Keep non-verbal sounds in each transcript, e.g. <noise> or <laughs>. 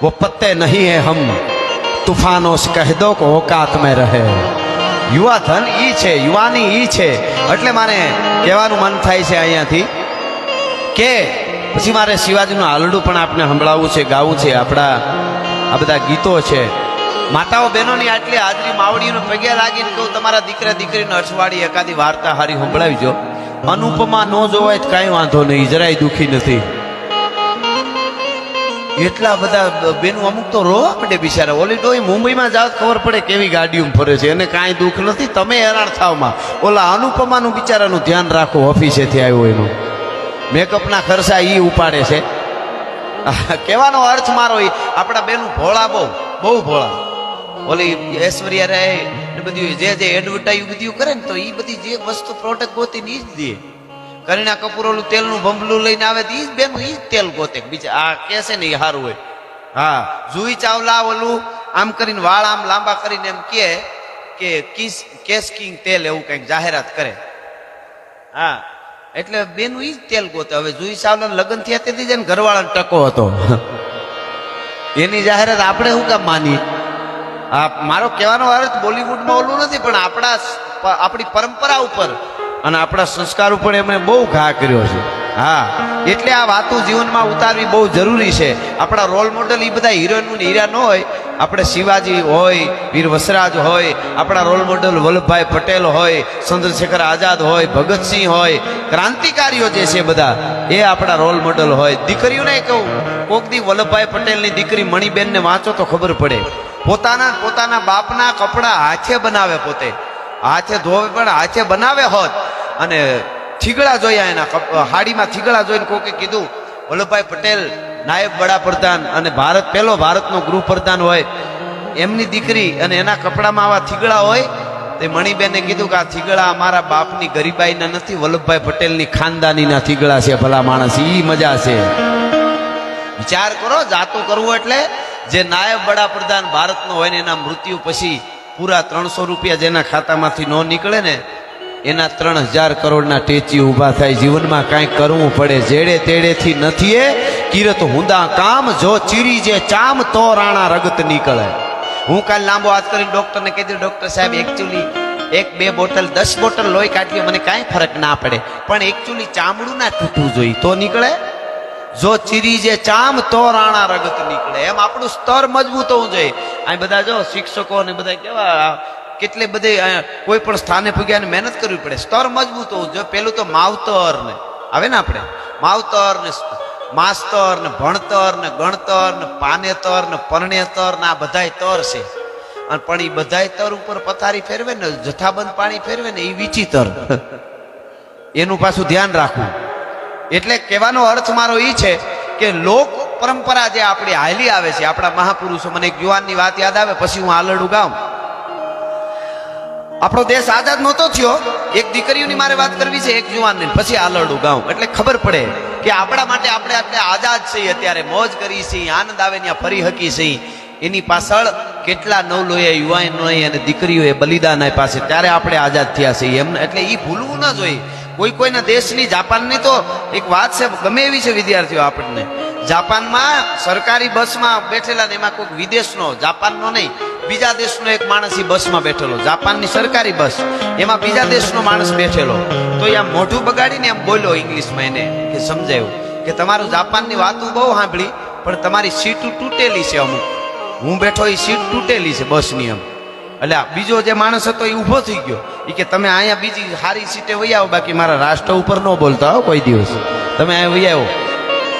वो पत्ते नहीं है हम तूफानों से कह दो को औकात में રહે યુવા ધન ઈ છે યુવાની ઈ છે એટલે મારે કહેવાનું મન થાય છે અહીંયાથી કે પછી મારે શિવાજીનું હાલડું પણ આપને સંભળાવવું છે ગાવું છે આપણા આ બધા ગીતો છે માતાઓ બહેનોની આટલી હાજરી માવડીનો પગે લાગીને કહું તમારા દીકરા દીકરીનો અઠવાડિયે એકાદી વાર્તા હારી સંભળાવીજો અનુપમા ન જોવાય તો કાંઈ વાંધો નહીં જરાય દુખી નથી એટલા બધા બેનું અમુક તો રોવા પડે બિચારા. ઓલી તો મુંબઈમાં જાવ ખબર પડે કેવી ગાડીઓ ફરે છે. એને કાંઈ દુઃખ નથી. તમે હેરાન થાવમાં ઓલા અનુપમાનું બિચારાનું ધ્યાન રાખો, ઓફિસેથી આવ્યો એનું. મેકઅપના ખર્ચા એ ઉપાડે છે. કહેવાનો અર્થ મારો એ આપણા બેનું ભોળા બહુ બહુ ભોળા. ઓલી ઐશ્વર્યા રહે ને બધું જે જે એડવર્ટાઈઝ બધું કરે ને તો એ બધી જે વસ્તુ પ્રોડક્ટ ગોતી ની જ દે. કરીના કપૂર ઓલું તેલનું ભંભલું લઈને આવે તો એ જ બેનું એ જ તેલ ગોતે. બીજા આ કે ને એ સારું હોય. હા, જુઈ ચાવલા ઓલું આમ કરીને વાળ આમ લાંબા કરીને એમ કહે કે કિસ, કેસ કિંગ તેલ એવું કંઈક જાહેરાત કરે. હા, એટલે બેનું એ જ તેલ ગોતે. હવે જુઈ ચાવલા લગ્ન થયા તેથી જ ઘરવાળાને ટકો હતો. એની જાહેરાત આપણે શું કામ માની મારો કહેવાનો અર્થ બોલિવૂડમાં ઓલું નથી, પણ આપણા આપણી પરંપરા ઉપર અને આપણા સંસ્કાર ઉપર એમણે બહુ ઘા કર્યો છે. હા, એટલે આ વાતો જીવનમાં ઉતારવી બહુ જરૂરી છે. આપણા રોલ મોડલ એ બધા હિરોઈન ને હીરા ન હોય, આપણે શિવાજી હોય, વીર વસરાજ હોય, આપણા રોલ મોડલ વલ્લભભાઈ પટેલ હોય, ચંદ્રશેખર આઝાદ હોય, ભગતસિંહ હોય, ક્રાંતિકારીઓ જે છે બધા, એ આપણા રોલ મોડલ હોય. દીકરીઓને કહું, કોક દી વલ્લભભાઈ પટેલની દીકરી મણિબેનને વાંચો તો ખબર પડે. પોતાના પોતાના બાપના કપડાં હાથે બનાવે પોતે. હાથે ધોવે પણ હાથે બનાવે હોત. અને થીગડા જોયા એના હાડીમાં થીગડા જોઈને કોકે કીધું, વલ્લભભાઈ પટેલ નાયબ વડાપ્રધાન અને ભારત, પહેલો ભારતનો ગૃહપ્રધાન હોય. એમની દીકરી અને એના કપડામાં આવા થીગડા હોય? તે મણિબેને કીધું કે આ થીગડા અમારા બાપની ગરીબાઈના નથી, વલ્લભભાઈ પટેલની ખાનદાનીના થીગડા છે ભલા માણસ એ મજા છે. વિચાર કરો, જાતું કરવું એટલે, જે નાયબ વડાપ્રધાન ભારતનો હોય ને એના મૃત્યુ પછી પૂરા ત્રણસો રૂપિયા જેના ખાતામાંથી ન નીકળે ને, એના ત્રણ હજાર કરોડના ટેચી ઊભા થાય, જીવનમાં કાંઈક કરવું પડે. જેડે તેડેથી નથી એ, કિરત હુંદા કામ, જો ચીરી જે ચામ, તો રાણા રગત નીકળે. હું કાલ લાંબો હાથ કરીને ડોક્ટરને કહી દીધું, ડોક્ટર સાહેબ એકચ્યુઅલી એક બે બોટલ, દસ બોટલ લોહી કાઢીએ, મને કાંઈ ફરક ના પડે. પણ એકચ્યુઅલી ચામડું ના તૂટવું જોઈએ, તો નીકળે. જો ચીરી જે ચામ, તો રાણા રગત નીકળે. એમ આપણું સ્તર મજબૂત હોવું જોઈએ. અહીં બધા જો શિક્ષકો ને બધા કેવા, કેટલે બધે કોઈ પણ સ્થાને પૂગ્યા મહેનત કરવી પડે. સ્તર મજબૂત હોવું જોઈએ. પેલું તો માવતર ને. આવે ને આપણે? માવતર ને માસ્તર ને, ભણતર ને, ગણતર ને, પાનેતર ને, પરણેતર ને, આ બધાય તર છે. અને પણ એ બધાય તર ઉપર પથારી ફેરવે ને, જથ્થાબંધ પાણી ફેરવે ને એ વિચિતર <laughs> એનું પાછું ધ્યાન રાખવું. એટલે કહેવાનો અર્થ મારો એ છે કે લોક પરંપરા જે આપણી હાલી આવે છે, આપણા મહાપુરુષો, મને એક યુવાનની વાત યાદ આવે, પછી હું આલડું ગાઉં. આપણો દેશ આઝાદ નહોતો થયો, એક દીકરીઓની મારે વાત કરવી છે, એક યુવાનની, પછી આલડ ગાઉં. એટલે ખબર પડે કે આપણા માટે આપણે આપણે આઝાદ છીએ, અત્યારે મોજ કરી છીએ, આનંદ આવે, ત્યાં ફરી હકી છીએ. એની પાછળ કેટલા નવલોએ યુવાનોએ અને દીકરીઓએ બલિદાન આપ્યા છે, ત્યારે આપણે આઝાદ થયા છીએ. એમ એટલે એ ભૂલવું ન જોઈએ. કોઈ કોઈના દેશની, જાપાનની તો એક વાત છે, ગમે એવી છે વિદ્યાર્થીઓ આપણને. જાપાનમાં સરકારી બસમાં બેઠેલા ને એમાં કોઈક વિદેશનો, જાપાનનો નહીં, બીજા દેશનો એક માણસ એ બસમાં બેઠેલો. જાપાનની સરકારી બસ, એમાં બીજા દેશનો માણસ બેઠેલો. તો એ આમ મોઢું બગાડીને એમ બોલ્યો ઇંગ્લિશમાં એને, કે સમજાયું કે તમારું જાપાનની વાતું બહુ સાંભળી, પણ તમારી સીટ તૂટેલી છે અમુક. હું બેઠો એ સીટ તૂટેલી છે બસની એમ. એટલે બીજો જે માણસ હતો એ ઊભો થઈ ગયો. એ કે તમે અહીંયા બીજી સારી સીટે વહી આવો, બાકી મારા રાષ્ટ્ર ઉપર ન બોલતા હો કોઈ દિવસ. તમે અહીંયા વહી આવો.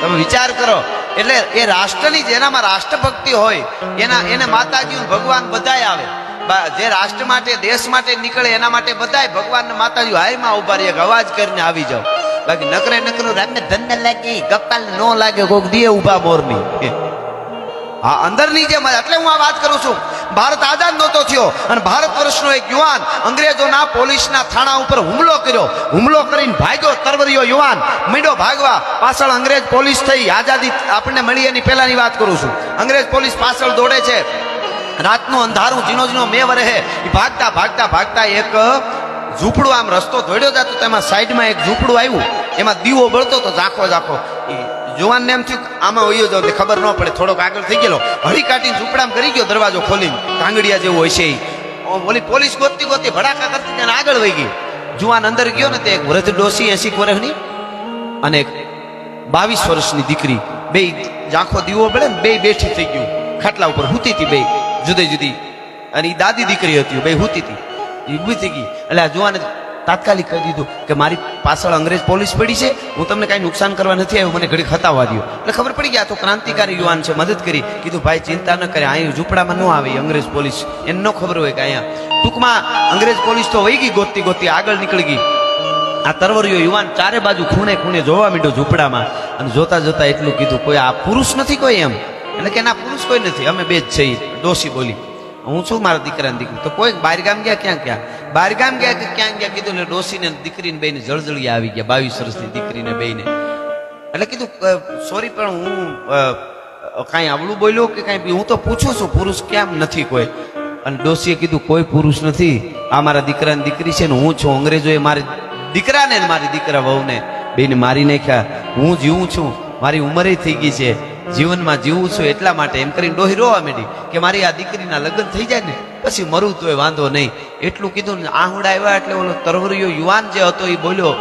તમે વિચાર કરો. એટલે એ રાષ્ટ્રની જેનામાં રાષ્ટ્રભક્તિ હોય, એના એને માતાજી ભગવાન બધાય આવે. જે રાષ્ટ્ર માટે, દેશ માટે નીકળે, એના માટે બધાય ભગવાનને માતાજી હાઈમાં ઊભા રહે અવાજ કરીને આવી જાઓ. બાકી નકરે નકરું રામને ધન્ય લાગે ગપ્પાલ ન લાગે, કોક દીએ ઊભા મોરની. હા. અંદરની જે એટલે હું આ વાત કરું છું. ભારત આઝાદ નહોતો થયો. અને ભારત વર્ષનો એક યુવાન અંગ્રેજોના પોલીસના થાણા ઉપર હુમલો કર્યો. હુમલો કરીને ભાગ્યો તરવરિયો યુવાન. મીડો ભાગવા પાછળ અંગ્રેજ પોલીસ થઈ આઝાદી આપણને મળી એની પહેલાની વાત કરું છું. અંગ્રેજ પોલીસ પાછળ દોડે છે. રાતનું અંધારું ઝીણો ઝીણો મેં રહે ભાગતા ભાગતા ભાગતા એક ઝૂંપડું, આમ રસ્તો દોડ્યો જતો. તેમાં સાઈડમાં એક ઝૂંપડું આવ્યું. એમાં દીવો બળતો તો ઝાંખો ઝાંખો જુવાનને એમ થયું આમાં વયો જાવ તે ખબર ન પડે. થોડોક આગળ થઈ ગયેલો. હળી કાઢીને ઝૂંપડામાં કરી ગયો દરવાજો ખોલીને. કાંગડિયા જેવો ઈ. ઓલી પોલીસ ગોતતી ગોતતી ભડાકા કરતી તેને આગળ વહી ગઈ. જુવાન અંદર ગયો ને તે એક વૃદ્ધ ડોસી એસી વર્ષની અને એક બાવીસ વર્ષની દીકરી. બે ઝાંખો દીવો બળે ને બે બેઠી થઈ ગયું. ખાટલા ઉપર હુતી હતી બે, જુદી જુદી. અને એ દાદી દીકરી હતી, બે હુતી હતી. એ ઊભી થઈ ગઈ. એટલે આ જુવાને તાત્કાલિક કહી દીધું કે મારી પાછળ અંગ્રેજ પોલીસ પડી છે, હું તમને કાંઈ નુકસાન કરવા નથી આવ્યો, મને ઘડી ખતાવવા દો એટલે ખબર પડી ગયા તો ક્રાંતિકારી યુવાન છે, મદદ કરી. કીધું, ભાઈ, ચિંતા ન કરે, અહીં ઝૂંપડામાં ન આવે અંગ્રેજ પોલીસ. એને ન ખબર હોય કે અહીંયા ટૂંકમાં અંગ્રેજ પોલીસ તો વહી ગઈ ગોતતી ગોતતી આગળ નીકળી ગઈ. આ તરવરીયો યુવાન ચારે બાજુ ખૂણે ખૂણે જોવા માંડ્યો ઝૂંપડામાં અને જોતા જોતા એટલું કીધું, કોઈ આ પુરુષ નથી કોઈ એમ? એટલે કે ના, પુરુષ કોઈ નથી, અમે બે જ છીએ ડોસી બોલી. હું છું મારા દીકરાની દીકરી. તો કોઈ બહારગામ ગયા, ક્યાં ક્યાં બહારગામ ગયા કે ક્યાં ગયા? કીધું એટલે ડોસીને દીકરીને બેને જળજળી આવી ગયા, બાવીસ વર્ષની દીકરીને બેને. એટલે કીધું સોરી પણ હું કાંઈ આવડું બોલ્યો કે કાંઈ હું તો પૂછું છું, પુરુષ કેમ નથી કોઈ? અને ડોસીએ કીધું, કોઈ પુરુષ નથી. આ મારા દીકરાની દીકરી છે ને હું છું અંગ્રેજોએ મારી દીકરાને મારી દીકરા વહુને બેને મારી નાખ્યા. હું જીવું છું. મારી ઉંમરે થઈ ગઈ છે. જીવનમાં જીવું છું એટલા માટે. એમ કરીને ડોહી રોવા માંડી કે મારી આ દીકરીના લગ્ન થઈ જાય ને? પછી મરું તોય વાંધો નહીં. એટલું કીધું ને આહુડા આવ્યા એટલે ઓલો તરવરિયો યુવાન જે હતો એ બોલ્યો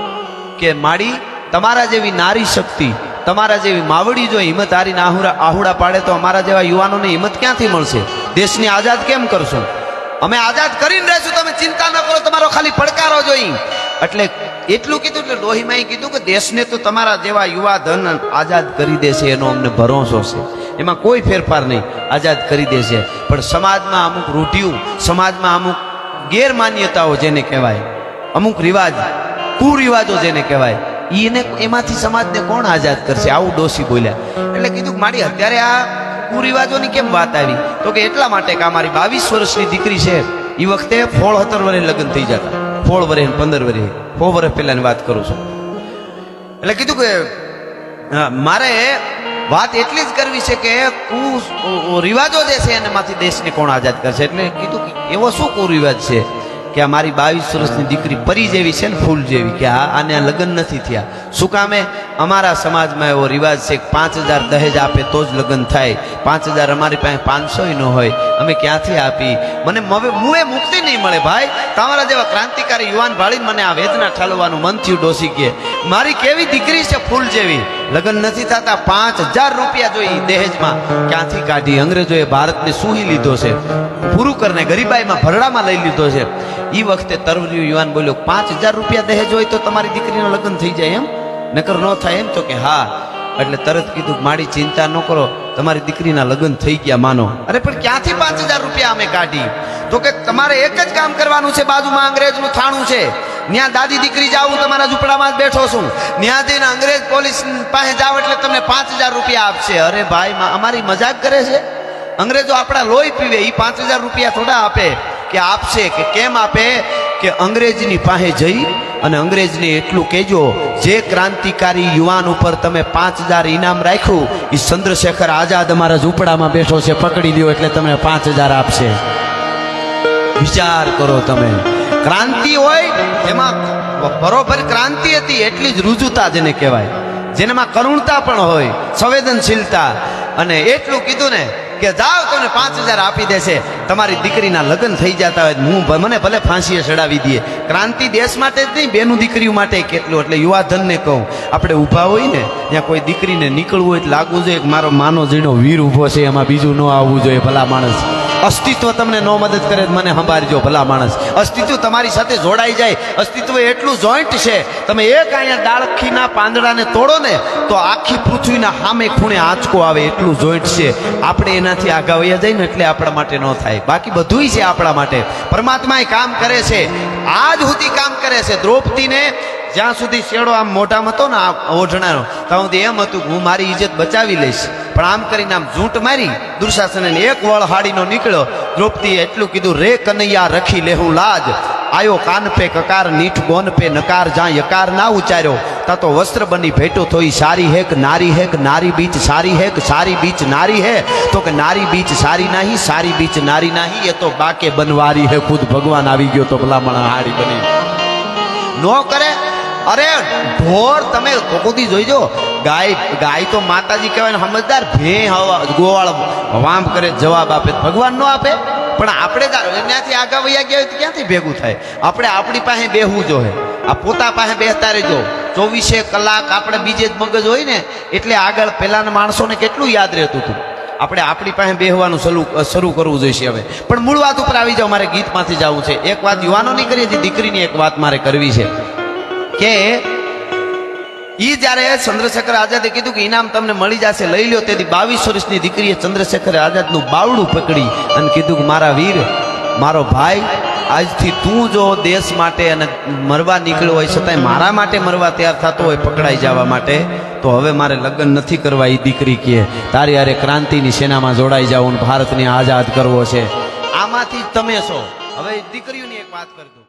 કે, માડી, તમારા જેવી નારી શક્તિ, તમારા જેવી માવડી જો હિંમત હારીને આહુડા આહુડા પાડે તો અમારા જેવા યુવાનોને હિંમત ક્યાંથી મળશે? દેશની આઝાદ કેમ કરશો? અમે આઝાદ કરીને રહેશું. તમે ચિંતા ન કરો. તમારો ખાલી પડકારો જોઈ. એટલે એટલું કીધું એટલે લોહીમાં કીધું કે દેશને તો તમારા જેવા યુવા ધન આઝાદ કરી દેશે, એનો અમને ભરોસો છે. એમાં કોઈ ફેરફાર નહીં, આઝાદ કરી દેશે. પણ સમાજમાં અમુક રૂઢિયું, સમાજમાં અમુક ગેરમાન્યતાઓ જેને કહેવાય, અમુક રિવાજ, કુરિવાજો જેને કહેવાય એને એમાંથી સમાજને કોણ આઝાદ કરશે? આવું ડોસી બોલ્યા. એટલે કીધું મારી અત્યારે આ કુરિવાજોની કેમ વાત આવી? તો કે એટલા માટે કે અમારી બાવીસ વર્ષની દીકરી છે. એ વખતે ફોળ હતર વરે લગ્ન થઈ જતા. ફોળ વરે પંદર વરે. સો વર્ષ પહેલાની વાત કરું છું. એટલે કીધું કે મારે વાત એટલી જ કરવી છે કે કુ રિવાજો જે છે એનામાંથી દેશને કોણ આઝાદ કરશે? એટલે કીધું કે એવો શું કુરિવાજ છે કે આ મારી બાવીસ વર્ષની દીકરી પરી જેવી છે ને ફૂલ જેવી, કે આ, આને લગ્ન નથી થયા. શું કામે? અમારા સમાજમાં એવો રિવાજ છે કે પાંચ હજાર દહેજ આપે તો જ લગ્ન થાય. પાંચ હજાર અમારી પાસે પાંચસો ન હોય. અમે ક્યાંથી આપી? મને મુએ મુક્તિ નહીં મળે ભાઈ. તમારા જેવા ક્રાંતિકારી યુવાન ભાળીને મને આ વેદના ઠાલવાનું મન થયું ડોસી ગયે મારી કેવી દીકરી છે ફૂલ જેવી? લગ્ન નથી થતા, પાંચ હજાર રૂપિયા જોઈ દહેજમાં. ક્યાંથી કાઢી? અંગ્રેજોએ ભારતને સૂહી લીધો છે. પૂરું કરીને ગરીબાઈમાં ભરડામાં લઈ લીધો છે. એ વખતે તરવરીયો યુવાન બોલ્યો, પાંચ હજાર રૂપિયા દહેજ હોય તો તમારી દીકરીનું લગ્ન થઈ જાય એમ? નકર ન થાય એમ તો કે, હા. એટલે તરત કીધું, મારી ચિંતા ન કરો. તમારી દીકરીના લગ્ન થઈ ગયા, માનો. અરે, પણ ક્યાંથી પાંચ હજાર રૂપિયા અમે કાઢી? તો કે તમારે એક જ કામ કરવાનું છે, બાજુમાં અંગ્રેજનું થાણું છે. ત્યાં દાદી દીકરી જાવ તમારા ઝૂંપડામાં જ બેઠો છું. ત્યાં જઈને અંગ્રેજ પોલીસ પાસે જાવ એટલે તમને પાંચ હજાર રૂપિયા આપશે. અરે ભાઈ અમારી મજાક કરે છે? અંગ્રેજો આપણા લોહી પીવે એ પાંચ હજાર રૂપિયા થોડા આપે. કે આપશે, કે કેમ આપે? કે અંગ્રેજની પાસે જઈ અને અંગ્રેજને એટલું કહેજો, જે ક્રાંતિકારી યુવાન ઉપર તમે પાંચ હજાર ઇનામ રાખ્યું એ ચંદ્રશેખર આઝાદ અમારા ઝૂંપડામાં બેઠો છે, પકડી દો એટલે તમને પાંચ હજાર આપશે. વિચાર કરો તમે. ક્રાંતિ હોય, એમાં બરોબર ક્રાંતિ હતી, એટલી જ રુજુતા જેને કહેવાય. જેનામાં કરુણતા પણ હોય, સંવેદનશીલતા. અને એટલું કીધું ને કે જાઓ તમને પાંચ હજાર આપી દેશે. તમારી દીકરીના લગ્ન થઈ જતા હોય હું મને ભલે ફાંસીએ ચડાવી દઈએ. ક્રાંતિ દેશ માટે જ નહીં, બેનું દીકરીઓ માટે કેટલું. એટલે યુવાધનને કહું, આપણે ઊભા હોય ને ત્યાં કોઈ દીકરીને નીકળવું હોય લાગવું જોઈએ કે મારો માનો જીણો વીર ઊભો છે, એમાં બીજું ન આવવું જોઈએ ભલા માણસ. અસ્તિત્વ તમને ન મદદ કરે મને સંભાળજો, ભલા માણસ. અસ્તિત્વ તમારી સાથે જોડાઈ જાય. અસ્તિત્વ એટલું જોઈન્ટ છે. તમે એક અહીંયા ડાળખીના પાંદડાને તોડો ને, તો આખી પૃથ્વીના સામે ખૂણે આંચકો આવે, એટલું જોઈન્ટ છે. આપણે એનાથી આગા વયા જાય ને એટલે આપણા માટે ન થાય. બાકી બધુંય છે આપણા માટે. પરમાત્માએ કામ કરે છે. આજ સુધી કામ કરે છે. દ્રૌપદીને જ્યાં સુધી શેડો આમ મોઢામાં હતો ને, આ ઓઢણાનો, ત્યાં સુધી એમ હતું હું મારી ઇજ્જત બચાવી લઈશ. પણ આમ કરીને આમ ઝૂંટ મારી, દુર્શાસને એક વળ હાડીનો નીકળ્યો. દ્રૌપદીએ એટલું કીધું, રે કનૈયા, રખી લેહું લાજ. આયો કાન પે કકાર, નીઠ ગોન પે નકાર, જ્યાં યકાર ના ઉચ્ચાર્યો. તા તો વસ્ત્ર બની ભેટો થોઈ, સારી હેક, નારી હેક, નારી બીચ, સારી હેક, સારી બીચ, નારી હે. તો કે નારી બીચ, સારી નાહી, સારી બીચ, નારી નાહી, એ તો બાકે બનવારી હે. ખુદ ભગવાન આવી ગયો તો ભલામણ હાડી બની. નો કરે. અરે, ઢોર, તમે કોકોથી જોઈજો. ગાય ગાય તો માતાજી કહેવાય ને સમજદાર ભે હવા, ગોવાળ વામ કરે જવાબ આપે, ભગવાન નો આપે. પણ આપણે એનાથી આગા વૈયા ગયા હોય તો ક્યાંથી ભેગું થાય? આપણે આપણી પાસે બેહવું જોઈએ. આ પોતા પાસે બેસતા રહેજો. ચોવીસે કલાક આપણે બીજે જ મગજ હોય ને, એટલે આગળ પહેલાના માણસોને કેટલું યાદ રહેતું હતું. આપણે આપણી પાસે બેહવાનું શરૂ શરૂ કરવું જોઈશે હવે. પણ મૂળ વાત ઉપર આવી જાઓ, મારે ગીતમાંથી જવું છે. એક વાત યુવાનોની કરીએ છીએ, દીકરીની એક વાત મારે કરવી છે. કે ઈ જ્યારે ચંદ્રશેખર આઝાદે કીધું કે ઇનામ તમને મળી જશે, લઈ લ્યો. તેથી બાવીસ વર્ષની દીકરીએ ચંદ્રશેખર આઝાદનું બાવડું પકડી અને કીધું કે, મારા વીર, મારો ભાઈ, આજથી તું જો દેશ માટે અને મરવા નીકળ્યો હોય, છતાંય મારા માટે મરવા તૈયાર થતો હોય, પકડાઈ જવા માટે, તો હવે મારે લગ્ન નથી કરવા એ દીકરી કહે તારી હારે ક્રાંતિની સેનામાં જોડાઈ જાવ ભારતને આઝાદ કરવો છે. આમાંથી તમે છો. હવે દીકરીઓની એક વાત કરજો